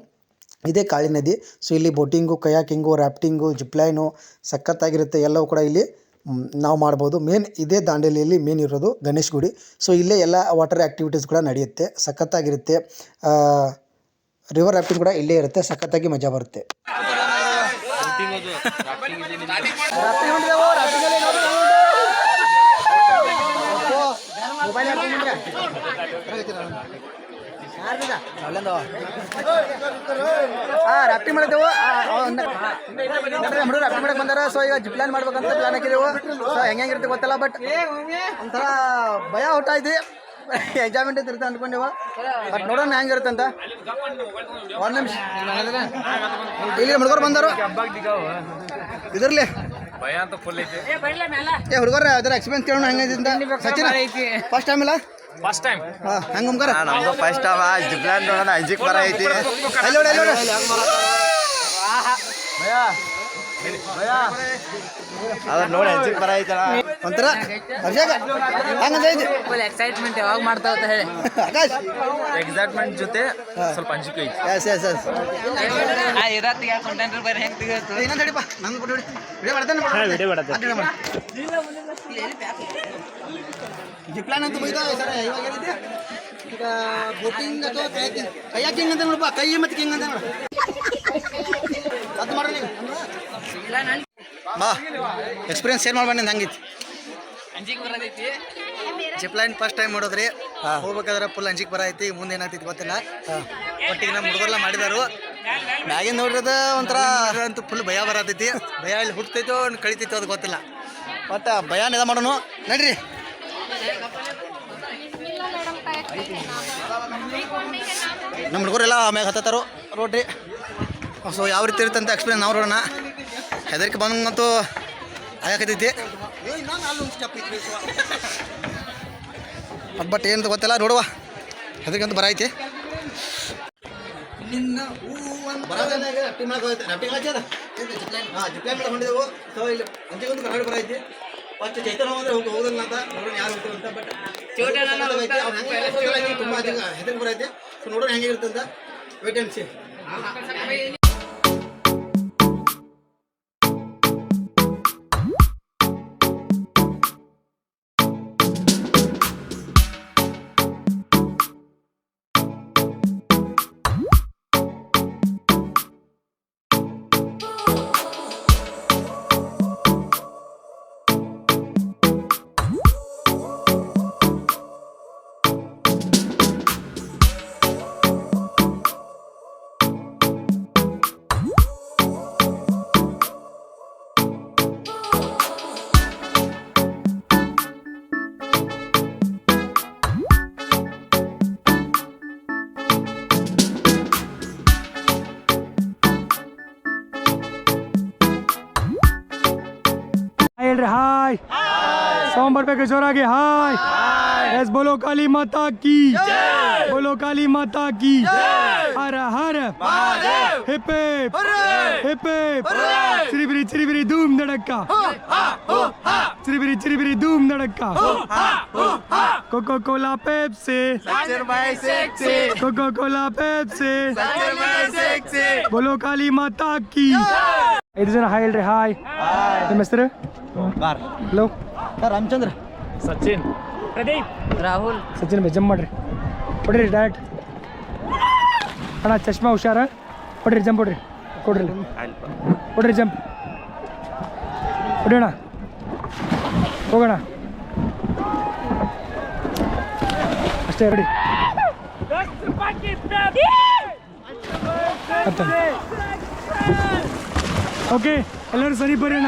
S11: ಇದೇ ಕಾಳಿ ನದಿ. ಸೊ ಇಲ್ಲಿ ಬೋಟಿಂಗು ಕಯಾಕಿಂಗು ರಾಫ್ಟಿಂಗು ಜಿಪ್ಲೈನು ಸಖತ್ತಾಗಿರುತ್ತೆ. ಎಲ್ಲವೂ ಕೂಡ ಇಲ್ಲಿ ನಾವು ಮಾಡ್ಬೋದು. ಮೇನ್ ಇದೇ ದಾಂಡೇಲಿಯಲ್ಲಿ ಮೇನ್ ಇರೋದು ಗಣೇಶ್ ಗುಡಿ. ಸೊ ಇಲ್ಲೇ ಎಲ್ಲ ವಾಟರ್ ಆ್ಯಕ್ಟಿವಿಟೀಸ್ ಕೂಡ ನಡೆಯುತ್ತೆ. ಸಖತ್ತಾಗಿರುತ್ತೆ. ರಿವರ್ ರಾಫ್ಟಿಂಗ್ ಕೂಡ ಇಲ್ಲೇ ಇರುತ್ತೆ, ಸಖತ್ತಾಗಿ ಮಜಾ ಬರುತ್ತೆ.
S2: ಬಂದಾರ ಸೊ ಈಗ ಜಿಪ್ ಲೈನ್ ಮಾಡ್ಬೇಕಂತ ಪ್ಲಾನ್ ಹಾಕಿದೆವು. ಸೊ ಹೆಂಗೆ ಹೆಂಗಿರುತ್ತೆ ಗೊತ್ತಲ್ಲ ಬಟ್ ಒಂಥರ ಭಯ ಹುಟ್ಟಾಯ್ತು. ಎಂಜಾಯ್ಮೆಂಟ್ ಇರುತ್ತೆ ಅಂದ್ಕೊಂಡೆವು? ಬಟ್ ನೋಡೋಣ ಹೆಂಗಿರುತ್ತೆ ಅಂತ. ಒಂದು ನಿಮಿಷ. ಇಲ್ಲಿ ಹುಡುಗರು ಬಂದರು. ಇದರಲ್ಲಿ.
S6: ಭಯ ಅಂತ ಫುಲ್ ಐತಿ
S2: ಏ ಹುಡುಗರ ಅದರ ಎಕ್ಸ್ಪೀರಿಯನ್ಸ್ ಕೇಳೋಣ ಹೆಂಗೈತಿ ಸಚಿನ್ ಫಸ್ಟ್ ಟೈಮ್ ಇಲ್ಲ?
S6: ಫಸ್ಟ್ ಟೈಮ್
S2: ಹಾಂ ಹೆಂಗೆ
S3: ನಮ್ದು ಫಸ್ಟ್ ಟೈಮ್ ಜಿಪ್ಲಾನ್ ನೋಡೋಣ ಐಜಿಕ್ ಬರ ಐತಿ.
S2: ಅಲ್ಲಿ ನೋಡಿ ಅಲ್ಲಿ ನೋಡಿ.
S3: ಅದ ನೋಡಿ ಅಂಜಿಕ್ ಬರ ಐತಲ್ಲ.
S2: ಒಂಥರ ಅಭಿಷೇಕ. ಹೆಂಗೈತಿ
S7: ಫುಲ್ ಎಕ್ಸೈಟ್ಮೆಂಟ್ ಯಾವಾಗ ಮಾಡ್ತಾವ ಅಂತ ಹೇಳಿ.
S2: ಆಕಾಶ್.
S6: ಎಕ್ಸೈಟ್ಮೆಂಟ್ ಜೊತೆ ಸ್ವಲ್ಪ ಅಂಜಿಕೆ ಐತಿ.
S2: ಎಸ್ ಎಸ್ ಎಸ್
S7: ಆ ಇರತ್ತಿಗೆ ಕಂಟೆಂಟ್ ಬರೀ ಹೆಂಗ್ ತೆಗಿಯೋದು
S2: ಇನ್ನೊಂದು ಹಿಡಿಪ ನಂಗೆ ಬಿಡಿ ವಿಡಿಯೋ ಮಾಡ್ತೇನೆ ಜಿಪ್ಲಾನ್ ಅಂತ ಬೈದ? ಸರ್ ಇವಾಗ ಏನಿದೆ ಈಗ ಬೋಟಿಂಗ್ ಅಥವಾ ಕಯಾಕಿಂಗ್ ಕಯಾಕಿಂಗ್ ಅಂತ ನೋಡಪ್ಪ ಕೈ ಮತ್ತೆ ಕಿಂಗ್ ಅಂತ ನೋಡು. ಅದು ಮಾಡ್ರಿ ನೀವು. ಬಾ ಎಕ್ಸ್ಪೀರಿಯನ್ಸ್ ಏನು ಮಾಡ್ಬಾರ್ದು ನಿಂದು ಹಂಗಿತ್ತು
S7: ಅಂಜಿಕ್ ಬರೋದೈತಿ.
S4: ಜಿಪ್ ಲೈನ್ ಫಸ್ಟ್ ಟೈಮ್ ಮಾಡೋದ್ರಿ ಹೋಗ್ಬೇಕಾದ್ರೆ ಫುಲ್ ಅಂಜಿಕ್ ಬರೈತಿ ಮುಂದೆ ಏನಾಗ್ತೈತಿ ಗೊತ್ತಿಲ್ಲ. ಒಟ್ಟಿಗೆ ನಮ್ಮ ಹುಡುಗರೆಲ್ಲ ಮಾಡಿದಾರು. ಮ್ಯಾಗಿನ ನೋಡಿರದ ಒಂಥರ ಅಂತೂ ಫುಲ್ ಭಯ ಬರತೈತಿ. ಭಯ ಇಲ್ಲಿ ಹುಡ್ತೈತೋ ಕಳಿತೈತೋ ಅದು ಗೊತ್ತಿಲ್ಲ.
S2: ಮತ್ತು ಭಯ ನಿದ ಮಾಡೋನು. ನಡ್ರಿ. ನಮ್ಮ ಹುಡುಗರೆಲ್ಲ ಆಮ್ಯಾಗ ಹತ್ತತ್ತಾರು ನೋಡ್ರಿ ಸೊ ಯಾವ ರೀತಿ ಇರುತ್ತೆ ಅಂತ ಎಕ್ಸ್ಪೀರಿಯನ್ಸ್ ನಾವು ನೋಡೋಣ. ಹೆದರಿಕೆ ಬಂದಂತೂ ಆಗಕತ್ತೈತಿ. ಅದು ಬಟ್ ಏನು ಗೊತ್ತಿಲ್ಲ ನೋಡುವ. ಹೆದರಿಕೆ ಅಂತ ಬರೈತಿ ಹೊಂದಿದೆವು ಸೊ ಇಲ್ಲಿ ಅಂಚಿಗೊಂದು ಕನ್ನಡ ಬರೈತಿ ಫಸ್ಟ್ ಚೈತನ್ಯ ಅಂದ್ರೆ ಹೋಗಿ ಹೋಗೋದಿಲ್ಲ ಅಂತ. ನೋಡೋಣ ಯಾರು ಹೋಗ್ತೀವಿ ಅಂತ. ಬಟ್ ತುಂಬ ಹೆದರಿಕೆ ಬರೈತಿ ಸೊ ನೋಡೋಣ ಹೆಂಗೆ ಇರುತ್ತೆ ಅಂತ. ವೇಟ್ ಅಂಡ್ ಸಿ
S1: ಸೌಂಡ್ ಬರ್ಬೇಕು ಜೋರಾಗಿ ಹಾಯ್ ಎಸ್ ಬೋಲೋ ಕಾಳಿ ಮಾತಾ ಕಿ ಬೋಲೋ ಕಾಳಿ ಮಾತಾ ಕಿ Har Har hip hip hip hip ಚಿರಿಬಿರಿ ಚಿರಿಬಿರಿ ಧೂಮ್ ನಡಕ್ಕ ಚಿರಿಬಿರಿ ಚಿರಿಬಿರಿ ಧೂಮ್ ನಡಕ್ಕ Coca Cola Pepsi Coca Cola Pepsi ಬೋಲೋ ಕಾಳಿ ಮಾತಾ ಕಿ ಐದು ಜನ ಹಾಯ್ ಹೇಳ್ರಿ ಹಾಯ್ ನಿಮ್ಮ ಹೆಸರು hello
S2: Ramachandra.
S6: Sachin. Pradeep.
S7: Rahul.
S1: Sachin bye jump ಮಾಡ್ರಿ. ಹೊಡ್ರಿ ಡೈರೆಕ್ಟ್ ಅಣ್ಣ ಚಶ್ಮಾ ಹುಷಾರ? ಹೊಡ್ರಿ ಜಂಪ್ ಕೊಡ್ರಿ. ಕೊಡ್ರಿ. ಕೊಡ್ರಿ ಹೊಡ್ರಿ ಜಂಪ್ ಹೊಡಿಯೋಣ ಹೋಗೋಣ ಅಷ್ಟೇ ರೆಡಿ. ಓಕೆ ಎಲ್ಲರೂ ಸರಿ ಬರೋಣ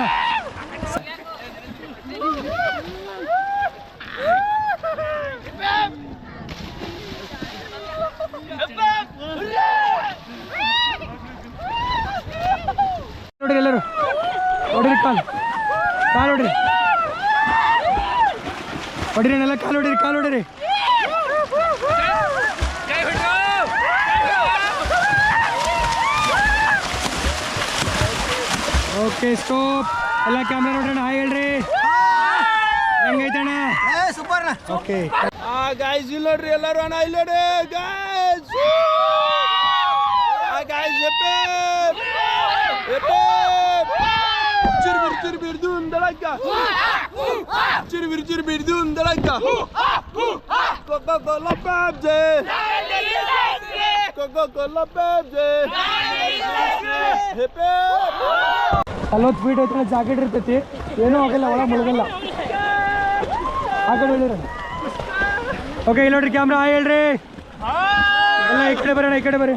S1: ನೋಡ್ರಿ ಎಲ್ಲರೂ ಹೊಡಿರಿ ಕಾಲು ಕಾಲು ಹೊಡ್ರಿ ಹೊಡಿರಿ ಎಲ್ಲ ಕಾಲು ಹೊಡಿರಿ ಕಾಲು ಹೊಡಿರಿ. ಓಕೆ ಸ್ಟಾಪ್ ಎಲ್ಲ ಕ್ಯಾಮ್ರಾ ನೋಡ್ರಣ ಹಾಯ್ ಹೇಳ್ರಿ. ಹೆಂಗೈತಣ್ಣ
S2: ಸೂಪರ್
S1: ಓಕೆ
S6: ಗಾಯ್ಸ್ ಇಲ್ಲ ನೋಡ್ರಿ ಎಲ್ಲರೂ ಅಣ್ಣ ಇಲ್ಲ ನೋಡಿ ಗಾಯ್ಸ್ ಗಾಯ್ಸ್ ಚಿರ್ಬಿರ್ ಚಿರ್ಬಿರ್ದು ಒಂದಳಕ್ಕ ಚಿರ್ಬಿರ್ ಚಿರ್ಬಿರ್ದು ಒಂದಳಕ್ಕ ಕೊಕ್ಕ ಕೊಲ್ಲ ಪ್ಯಾಬ್ಜೆ ಕೊಕ್ಕ ಕೊಲ್ಲ ಪ್ಯಾಬ್ಜೆ ಹೆಪ್ಪೆ
S1: ನಲ್ವತ್ತು ಫೀಟ್ ಐತ್ರ ಜಾಕೆಟ್ ಇರ್ತೈತಿ. ಏನೂ ಆಗಲ್ಲ ಒಳ ಮುಳುಗಲ್ಲ. ಆ ಕಡೆ ಹೇಳಿರಿ ಓಕೆ ಇಲ್ಲಿ ನೋಡ್ರಿ ಕ್ಯಾಮ್ರಾ ಹೇಳ್ರಿ. ಎಲ್ಲ ಈ ಕಡೆ ಬರೋಣ, ಈ ಕಡೆ ಬರ್ರಿ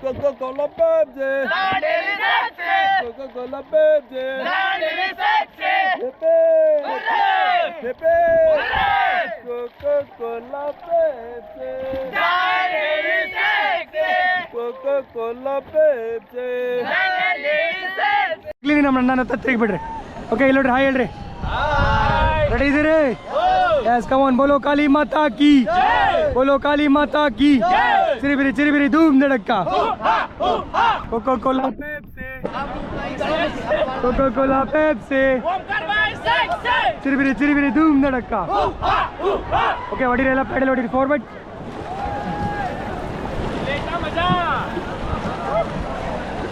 S1: Coca-Cola Pepsi Coca-Cola Pepsi Pepe Pepe Coca-Cola Pepsi Coca-Cola Pepsi ಇಲ್ಲಿ ನಮ್ಮ ನನ್ನ ತತ್ರಿಗೆ ಬಿಡ್ರಿ ಓಕೆ ಇಲ್ಲಿ ನೋಡ್ರಿ ಹಾಯ್ ಹೇಳ್ರಿ ರೆಡಿ ಇದೀರಿ ಎಸ್ ಕಮಾನ್ ಬೋಲೋ ಕಾಳಿ ಮಾತಾ ಕಿ ಬೋಲೋ ಕಾಳಿ ಮಾತಾ ಕಿ ಚಿರಿಬಿರಿ ಚಿರಿಬಿರಿ ಧೂಮ್ ನಡಕ್ಕ Coca Cola Pepsi Coca Cola Pepsi ಚಿರಿಬಿರಿ ಚಿರಿಬಿರಿ ಧೂಮ್ ನಡಕ್ಕ ಓಕೆ ಹೊಡಿರಿ ಎಲ್ಲ ಪೆಡಲ್ ಹೊಡಿರಿ ಫಾರ್ವರ್ಡ್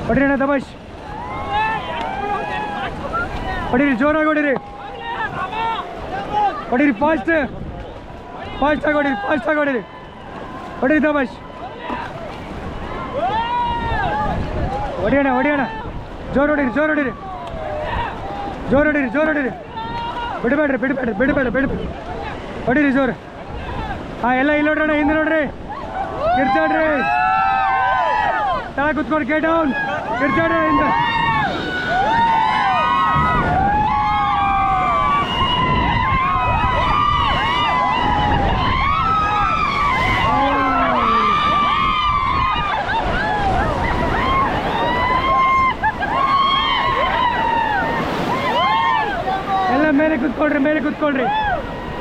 S1: ಹೊಡಿರಿ ಅಣ್ಣ ದಬಾಶ್ ಹೊಡಿರಿ ಜೋರಾಗಿ ಹೊಡಿರಿ ಹೊಡಿರಿ ಫಾಸ್ಟ್ ಫಾಸ್ಟ್ ಆಗಿ ಹೊಡಿರಿ ಫಾಸ್ಟ್ ಆಗಿ ಹೊಡಿರಿ ಹೊಡಿರಿ ತಮಾಷ್. ಹೊಡಿಯೋಣ ಹೊಡಿಯೋಣ. ಜೋರು ಹೊಡಿರಿ ಜೋರು ಹೊಡಿರಿ. ಜೋರು ಹೊಡಿರಿ ಜೋರು ಹೊಡಿರಿ. ಬಿಡಬೇಡ್ರಿ ಬಿಡಬೇಡ್ರಿ ಬಿಡಬೇಡ ಬಿಡಬೇಡ್ರಿ. ಹೊಡಿರಿ ಜೋರು. ಹಾಂ, ಎಲ್ಲ ಇಲ್ಲಿ ನೋಡ್ರಣ ಹಿಂದೆ ನೋಡ್ರಿ. ಇರ್ತಾಡ್ರಿ ತಳ ಕುತ್ಕೊಂಡು, ಕೆ ಇರ್ತಾಡ್ರಿ ಹಿಂದೆ ಎಲ್ಲ ಮೇಲೆ ಕುತ್ಕೊಳ್ರಿ ಮೇಲೆ ಕುತ್ಕೊಳ್ರಿ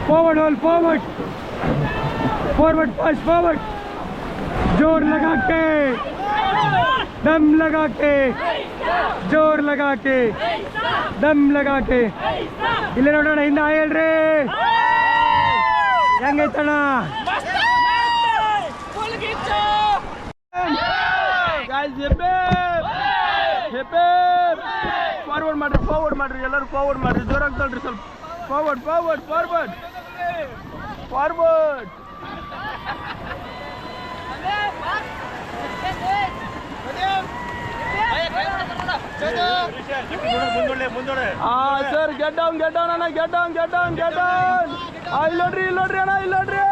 S1: forward hole forward forward first forward जोर लगा के दम लगा के जोर लगा के ದಮ್ ಲಗಾಕೆ ಇಲ್ಲಿ ನೋಡೋಣ ಹಿಂದೆ ಹಾಯ್ ಹೇಳ್ರಿ ಹೆಂಗೈತಣ್ಣ ಫಾರ್ವರ್ಡ್ ಮಾಡ್ರಿ ಫಾರ್ವರ್ಡ್ ಮಾಡ್ರಿ ಎಲ್ಲರೂ ಫಾರ್ವರ್ಡ್ ಮಾಡ್ರಿ ಜೋರಾಗಿ ತಳ್ರಿ ಸ್ವಲ್ಪ ಫಾರ್ವರ್ಡ್ ಫಾರ್ವರ್ಡ್ ಫಾರ್ವರ್ಡ್ ಫಾರ್ವರ್ಡ್ ಆ sir get down get down ಅಣ್ಣ get down get down get down ಆ ಇಲ್ಲಿ ನೋಡ್ರಿ ಇಲ್ಲಿ ನೋಡ್ರಿ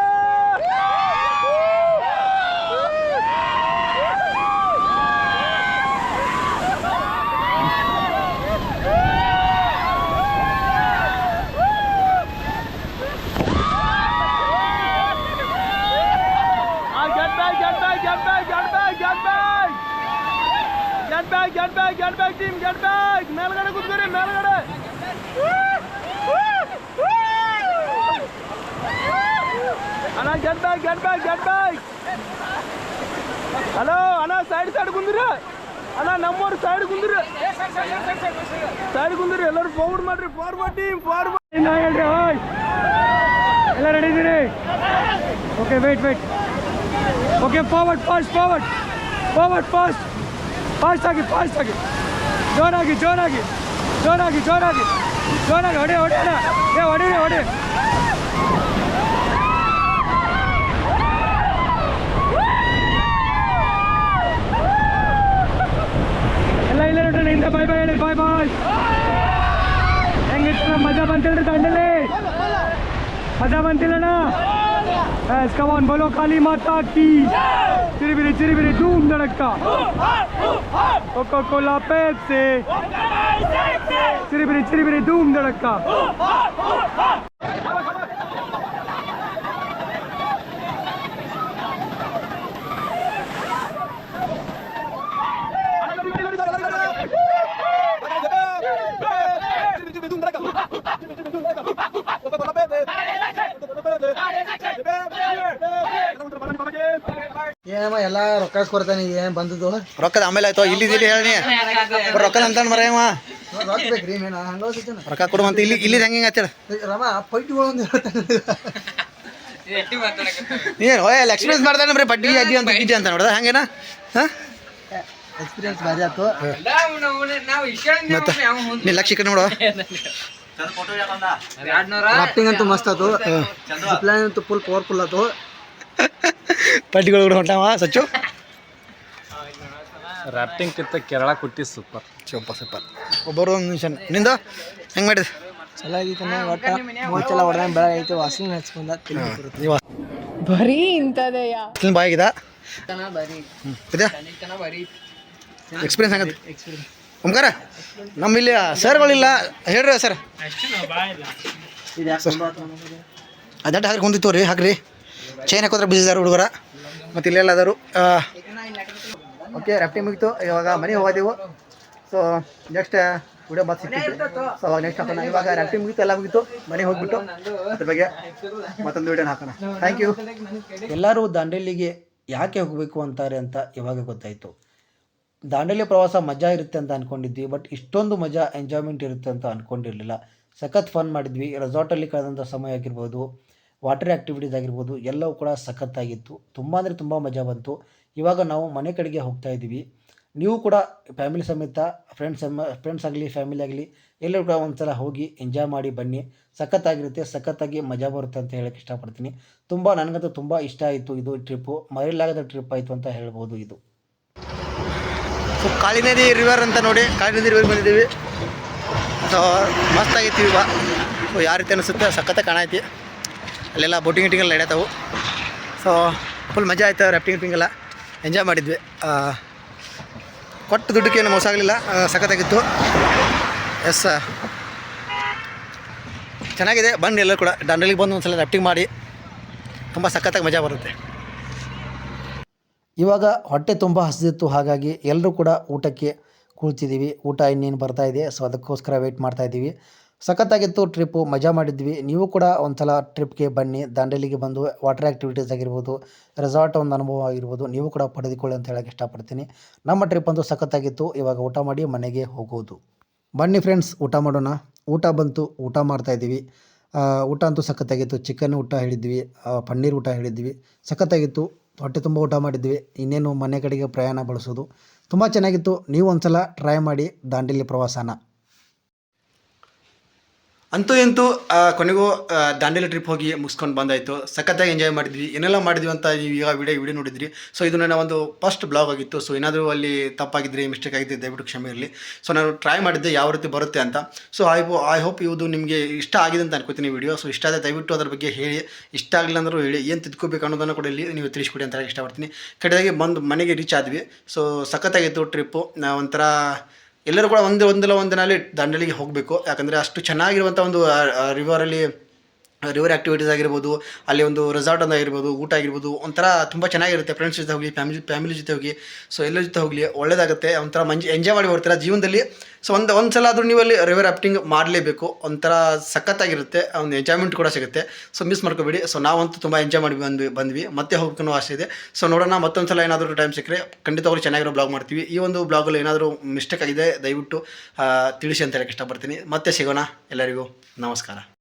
S1: back, get back, get back, team, get back! ಮೇಲ್ಗಡೆ ಕೂತ್ಕೊರಿ ಮೇಲ್ಗಡೆ ಅಣ್ಣ get back get back get back hello ಅಣ್ಣ ಸೈಡ್ ಸೈಡ್ ಕುಂದ್ರಿ ಅಣ್ಣ ನಮ್ಮವ್ರು ಸೈಡ್ ಕುಂದ್ರಿ ಸೈಡ್ ಕುಂದ್ರಿ ಎಲ್ಲರೂ ಫಾರ್ವರ್ಡ್ ಮಾಡ್ರಿ ಫಾರ್ವರ್ಡ್ ಟೀಮ್ ಫಾರ್ವರ್ಡ್ ಹೇಳ್ರಿ ಹಾಯ್ ಎಲ್ಲ ರೆಡಿ ಇದೀರಿ okay wait wait okay forward fast forward forward fast fast ಆಗಿ ಫಾಸ್ಟ್ ಆಗಿ ಜೋರಾಗಿ ಜೋರಾಗಿ. ಜೋರಾಗಿ ಜೋರಾಗಿ. ಜೋರಾಗಿ, ಹೊಡೆ ಹೊಡೆ ಏ, ಹೊಡಿ, ಹೊಡೆ ಎಲ್ಲ ಇಲ್ಲ ನೋಡ್ರಿ ಹಿಂದೆ ಬಾಯ್ ಬಾಯ್, ಹೇಳಿ, ಬಾಯ್ ಬಾಯ್. ಹೆಂಗಿತ್ತು ಮಜಾ ಬಂತಿಲ್ರಿ ದಂಡಲ್ಲಿ ಮಜಾ ಬಂತಿಲ್ಲಣ್ಣ ऐस कम बोलो, काली माता की। तेरे मेरे चिरी मेरे धूम धड़कता। कोको कोला पेप से। तेरे मेरे तेरे मेरे धूम धड़कता।
S4: ಏನಮ್ಮ ಎಲ್ಲ ರೊಕ್ಕ ಕೊಡ್ತಾನೆ ಏನು ಬಂದದ್ದು?
S2: ರೊಕ್ಕದ ಆಮೇಲೆ ಆಯ್ತು ಇಲ್ಲಿ ಇಲ್ಲಿ ಹೇಳಿ ರೊಕ್ಕದ ಅಂತ ಮರೇವ
S4: ರೊಕ್ಕ ಬೇಕ್ರಿ ಮೇನ ಹಂಗ
S2: ರೊಕ್ಕ ಕೊಡು ಅಂತ ಇಲ್ಲಿ ಇಲ್ಲಿ ಹೆಂಗೆ ಹಚ್ಚಳ
S4: ರಮ ಪೈಟ್ಗಳು ಒಂದು
S2: ಏನು ಓಯ್ ಎಕ್ಸ್ಪೀರಿಯನ್ಸ್ ಮಾಡ್ತಾನೆ ಬರೀ ಬಡ್ಡಿ ಅಜ್ಜಿ ಅಂತ ಗಿಜ್ಜಿ ಅಂತ ನೋಡ್ದ ಹಂಗೇನ? ಹಾಂ?
S4: ಎಕ್ಸ್ಪೀರಿಯನ್ಸ್ ಭಾರಿ ಆಯ್ತು.
S2: ಮತ್ತೆ ನೀ ಲಕ್ಷ ಕಡೆ ನೋಡುವ
S4: ಅಂತೂ ಮಸ್ತ್ ಆತು ಪ್ಲಾನ್ ಅಂತೂ ಫುಲ್ ಪವರ್ಫುಲ್ ಆತು
S2: ಪಟ್ಟಿಗಳು ಕೂಡ ಹೊಂಟಾವ ಸಚ್ಚು?
S3: ರಾಫ್ಟಿಂಗ್ ಕಿತ್ತ ಕೇರಳ ಕೊಟ್ಟಿ ಸೂಪರ್
S2: ಸೂಪರ್ ಸೂಪರ್ ಒಬ್ಬರು ಒಂದು ನಿಮಿಷ. ನಿಂದ? ಹೆಂಗೆ ಮಾಡಿದೆ?
S5: ಚಲೋ ಆಗಿತ್ತು ಒಟ್ಟ ಮೂವತ್ತೆಲ್ಲ ಹೊಡೆದ ಬೆಳಗ್ಗೆ ಐತೆ ವಾಸನೆ ಹಚ್ಕೊಂಡ
S2: ನೀವು
S7: ಬರೀ ಇಂಥದೆಯ?
S2: ಅಷ್ಟೊಂದು ಬಾಯಾಗಿದ?
S7: ಬರೀ.
S2: ಇದೆ?
S7: ಬರೀ.
S2: ಎಕ್ಸ್ಪೀರಿಯನ್ಸ್ ಆಗತ್ತೆ? ಓಂಕಾರ ನಮ್ಮ ಇಲ್ಲಿ ಸರ್ಗಳಿಲ್ಲ. ಹೇಳ್ರಿ ಸರ್. ಅದಟ್ಟು ಹಾಕಿ ಕುಂದಿತ್ತು ರೀ ಹಾಕ್ರಿ. ಚೈನ್ ಹಾಕೋದ್ರೆ ಬಿಸಿದಾರ ಹುಡುಗರ. ಮತ್ತು ಇಲ್ಲೆಲ್ಲ ಅದಾರು. ಓಕೆ ರಫ್ಟಿ ಮುಗಿತು. ಇವಾಗ ಮನೆಗೆ ಹೋಗಿದ್ದೆವು ಸೊ ನೆಕ್ಸ್ಟ್ ವಿಡಿಯೋ ಮತ್ತೆ ಸಿಕ್ಕಿತ್ತು. ಸೊ ಅವಾಗ ನೆಕ್ಸ್ಟ್ ಹಾಕೋಣ ಇವಾಗ ರಫ್ಟಿ ಮುಗಿತು, ಎಲ್ಲ ಮುಗಿತು. ಮನೆಗೆ ಹೋಗ್ಬಿಟ್ಟು ಅದ್ರ ಬಗ್ಗೆ ಮತ್ತೊಂದು ವಿಡಿಯೋನ ಹಾಕೋಣ. ಥ್ಯಾಂಕ್ ಯು
S11: ಎಲ್ಲರೂ ದಾಂಡೇಲಿಗೆ ಯಾಕೆ ಹೋಗಬೇಕು ಅಂತಾರೆ ಅಂತ ಇವಾಗ ಗೊತ್ತಾಯಿತು. ದಾಂಡೇಲಿ ಪ್ರವಾಸ ಮಜಾ ಇರುತ್ತೆ ಅಂತ ಅಂದ್ಕೊಂಡಿದ್ವಿ ಬಟ್ ಇಷ್ಟೊಂದು ಮಜಾ ಎಂಜಾಯ್ಮೆಂಟ್ ಇರುತ್ತೆ ಅಂತ ಅಂದ್ಕೊಂಡಿರಲಿಲ್ಲ ಸಖತ್ ಫನ್ ಮಾಡಿದ್ವಿ. ರೆಸಾರ್ಟಲ್ಲಿ ಕಳೆದಂಥ ಸಮಯ ಆಗಿರ್ಬೋದು. ವಾಟರ್ ಆ್ಯಕ್ಟಿವಿಟೀಸ್ ಆಗಿರ್ಬೋದು, ಎಲ್ಲವೂ ಕೂಡ ಸಖತ್ತಾಗಿತ್ತು. ತುಂಬ ಅಂದರೆ ತುಂಬ ಮಜಾ ಬಂತು. ಇವಾಗ ನಾವು ಮನೆ ಕಡೆಗೆ ಹೋಗ್ತಾ ಇದ್ದೀವಿ. ನೀವು ಕೂಡ ಫ್ಯಾಮಿಲಿ ಸಮೇತ ಫ್ರೆಂಡ್ಸ್ ಫ್ರೆಂಡ್ಸ್ ಆಗಲಿ ಫ್ಯಾಮಿಲಿ ಆಗಲಿ, ಎಲ್ಲರೂ ಕೂಡ ಒಂದು ಸಲ ಹೋಗಿ ಎಂಜಾಯ್ ಮಾಡಿ ಬನ್ನಿ. ಸಖತ್ತಾಗಿರುತ್ತೆ, ಸಖತ್ತಾಗಿ ಮಜಾ ಬರುತ್ತೆ ಅಂತ ಹೇಳಕ್ಕೆ ಇಷ್ಟಪಡ್ತೀನಿ. ತುಂಬ, ನನಗಂತೂ ತುಂಬ ಇಷ್ಟ ಆಯಿತು ಇದು ಟ್ರಿಪ್ಪು ಮರೆಯಲಾಗದ ಟ್ರಿಪ್ ಆಯಿತು ಅಂತ ಹೇಳ್ಬೋದು ಇದು.
S2: ಸೊ ಕಾಳಿ ನದಿ ರಿವರ್ ಅಂತ ನೋಡಿ ಕಾಳಿ ನದಿ ರಿವರ್ ಬಂದಿದ್ದೀವಿ. ಸೊ ಮಸ್ತ್ ಆಗೈತಿ ಇವಾಗ. ಸೊ ಯಾವ ರೀತಿ ಅನಿಸುತ್ತೆ? ಸಖತ್ತಾಗಿ ಕಾಣೈತಿ ಅಲ್ಲೆಲ್ಲ ಬೋಟಿಂಗ್ ಗಿಟಿಂಗ್ ಎಲ್ಲ ನಡೆಯತ್ತವು ಸೊ ಫುಲ್ ಮಜಾ ಆಯ್ತು ರಾಫ್ಟಿಂಗ್ ಗಿಫ್ಟಿಂಗ್ ಎಲ್ಲ. ಎಂಜಾಯ್ ಮಾಡಿದ್ವಿ. ಕೊಟ್ಟು ದುಡ್ಡಕ್ಕೆ ಏನು ಮೋಸ ಆಗಲಿಲ್ಲ. ಸಖತ್ತಾಗಿತ್ತು. ಎಸ್ ಚೆನ್ನಾಗಿದೆ. ಬಂದು ಎಲ್ಲರೂ ಕೂಡ. ದಂಡಲಿಗೆ ಬಂದು ಒಂದು ಸಲ ರಾಫ್ಟಿಂಗ್ ಮಾಡಿ. ತುಂಬ ಸಖತ್ತಾಗಿ ಮಜಾ ಬರುತ್ತೆ.
S11: ಇವಾಗ ಹೊಟ್ಟೆ ತುಂಬ ಹಸಿದಿತ್ತು. ಹಾಗಾಗಿ ಎಲ್ಲರೂ ಕೂಡ ಊಟಕ್ಕೆ ಕುಳಿತಿದ್ದೀವಿ. ಊಟ ಇನ್ನೇನು ಬರ್ತಾ ಇದೆ. ಸೊ ಅದಕ್ಕೋಸ್ಕರ ವೆಯ್ಟ್ ಮಾಡ್ತಾ ಇದ್ದೀವಿ. ಸಖತ್ತಾಗಿತ್ತು ಟ್ರಿಪ್ಪು ಮಜಾ ಮಾಡಿದ್ವಿ. ನೀವು ಕೂಡ ಒಂದ್ಸಲ ಟ್ರಿಪ್ಗೆ ಬನ್ನಿ. ದಾಂಡೇಲಿಗೆ ಬಂದು ವಾಟರ್ ಆ್ಯಕ್ಟಿವಿಟೀಸ್ ಆಗಿರ್ಬೋದು ರೆಸಾರ್ಟ್ ಒಂದು ಅನುಭವ ಆಗಿರ್ಬೋದು, ನೀವು ಕೂಡ ಪಡೆದುಕೊಳ್ಳಿ ಅಂತ ಹೇಳೋಕ್ಕೆ ಇಷ್ಟಪಡ್ತೀನಿ. ನಮ್ಮ ಟ್ರಿಪ್ ಅಂತೂ ಸಖತ್ತಾಗಿತ್ತು ಇವಾಗ ಊಟ ಮಾಡಿ ಮನೆಗೆ ಹೋಗೋದು. ಬನ್ನಿ ಫ್ರೆಂಡ್ಸ್ ಊಟ ಮಾಡೋಣ. ಊಟ ಬಂತು, ಊಟ ಮಾಡ್ತಾಯಿದ್ದೀವಿ ಊಟ ಅಂತೂ ಸಖತ್ತಾಗಿತ್ತು ಚಿಕನ್ ಊಟ ಹೇಳಿದ್ವಿ ಪನ್ನೀರ್ ಊಟ ಹೇಳಿದ್ವಿ. ಸಖತ್ತಾಗಿತ್ತು ಹೊಟ್ಟೆ ತುಂಬ ಊಟ ಮಾಡಿದ್ವಿ. ಇನ್ನೇನು ಮನೆ ಕಡೆಗೆ ಪ್ರಯಾಣ ಬಳಸೋದು. ತುಂಬ ಚೆನ್ನಾಗಿತ್ತು. ನೀವು ಒಂದ್ಸಲ ಟ್ರೈ ಮಾಡಿ ದಾಂಡೇಲಿ ಪ್ರವಾಸನ.
S2: ಅಂತೂ ಇಂತೂ ಕೊನೆಗೂ ದಾಂಡೇಲಿ ಟ್ರಿಪ್ ಹೋಗಿ ಮುಗಿಸ್ಕೊಂಡು ಬಂದಾಯಿತು. ಸಖತ್ತಾಗಿ ಎಂಜಾಯ್ ಮಾಡಿದ್ವಿ. ಏನೆಲ್ಲ ಮಾಡಿದ್ವಿ ಅಂತ ನೀವು ಈಗ ವಿಡಿಯೋ ವಿಡಿಯೋ ನೋಡಿದ್ರಿ. ಸೊ ಇದು ನನ್ನ ಒಂದು ಫಸ್ಟ್ ಬ್ಲಾಗ್ ಆಗಿತ್ತು. ಸೊ ಏನಾದರೂ ಅಲ್ಲಿ ತಪ್ಪಾಗಿದ್ದರೆ ಮಿಸ್ಟೇಕ್ ಆಗಿದ್ದರೆ ದಯವಿಟ್ಟು ಕ್ಷಮೆ ಇರಲಿ. ಸೊ ನಾನು ಟ್ರೈ ಮಾಡಿದ್ದೆ ಯಾವ ರೀತಿ ಬರುತ್ತೆ ಅಂತ. ಸೊ ಐ ಐ ಹೋಪ್ ಇದು ನಿಮಗೆ ಇಷ್ಟ ಆಗಿದೆ ಅಂತ ಅನ್ಕೋತೀನಿ ವಿಡಿಯೋ. ಸೊ ಇಷ್ಟ ಆದರೆ ದಯವಿಟ್ಟು ಅದರ ಬಗ್ಗೆ ಹೇಳಿ. ಇಷ್ಟ ಆಗಲಿಲ್ಲ ಅಂದರೂ ಹೇಳಿ. ಏನು ತಿದ್ಕೋಬೇಕು ಅನ್ನೋದನ್ನು ಕೂಡ ಇಲ್ಲಿ ನೀವು ತಿಳಿಸ್ಕೊಡಿ ಅಂತ ಇಷ್ಟಪಡ್ತೀನಿ. ಕಡೆದಾಗಿ ಬಂದು ಮನೆಗೆ ರೀಚ್ ಆದ್ವಿ. ಸೊ ಸಖತ್ತಾಗಿತ್ತು ಟ್ರಿಪ್ಪು ಒಂಥರ ಎಲ್ಲರೂ ಕೂಡ ಒಂದು ಒಂದಲ್ಲ ಒಂದು ದಿನಲ್ಲಿ ದಂಡಲಿಗೆ ಹೋಗಬೇಕು. ಯಾಕಂದರೆ ಅಷ್ಟು ಚೆನ್ನಾಗಿರುವಂಥ ಒಂದು ರಿವರಲ್ಲಿ ರಿವರ್ ಆಕ್ಟಿವಿಟೀಸ್ ಆಗಿರ್ಬೋದು, ಅಲ್ಲಿ ಒಂದು ರೆಸಾರ್ಟ್ ಒಂದು ಆಗಿರ್ಬೋದು, ಊಟ ಆಗಿರ್ಬೋದು, ಒಂಥರ ತುಂಬ ಚೆನ್ನಾಗಿರುತ್ತೆ ಫ್ರೆಂಡ್ಸ್ ಜೊತೆ ಹೋಗಿ ಫ್ಯಾಮಿಲಿ ಫ್ಯಾಮಿಲಿ ಜೊತೆ ಹೋಗಿ. ಸೊ ಎಲ್ಲರ ಜೊತೆ ಹೋಗಲಿ, ಒಳ್ಳೇದಾಗುತ್ತೆ. ಒಂಥರ ಮಂಜ್ ಎಂಜಾಯ್ ಮಾಡಿ ಬರ್ತೀರಾ ಜೀವನದಲ್ಲಿ? ಸೊ ಒಂದು ಒಂದು ಸಲ ಆದರೂ ನೀವು ಅಲ್ಲಿ ರಿವರ್ ರಾಫ್ಟಿಂಗ್ ಮಾಡಲೇಬೇಕು. ಒಂಥರ ಸಖತ್ತಾಗಿರುತ್ತೆ, ಒಂದು ಎಂಜಾಯ್ಮೆಂಟ್ ಕೂಡ ಸಿಗುತ್ತೆ. ಸೊ ಮಿಸ್ ಮಾಡ್ಕೋಬೇಡಿ. ಸೊ ನಾವಂತೂ ತುಂಬ ಎಂಜಾಯ್ ಮಾಡಿ ಬಂದ್ವಿ ಬಂದ್ವಿ. ಮತ್ತೆ ಹೋಗ್ಬೇಕು ಆಸೆ ಇದೆ. ಸೊ ನೋಡೋಣ ಮತ್ತೊಂದು ಸಲ ಏನಾದರೂ ಟೈಮ್ ಸಿಕ್ಕರೆ ಖಂಡಿತವಾಗ್ಲೂ ಚೆನ್ನಾಗಿರೋ ಬ್ಲಾಗ್ ಮಾಡ್ತೀವಿ. ಈ ಒಂದು ಬ್ಲಾಗಲ್ಲಿ ಏನಾದರೂ ಮಿಸ್ಟೇಕ್ ಆಗಿದೆ, ದಯವಿಟ್ಟು ತಿಳಿಸಿ ಅಂತ ಹೇಳಕ್ಕೆ ಇಷ್ಟಪಡ್ತೀನಿ. ಮತ್ತೆ ಸಿಗೋಣ, ಎಲ್ಲರಿಗೂ. ನಮಸ್ಕಾರ.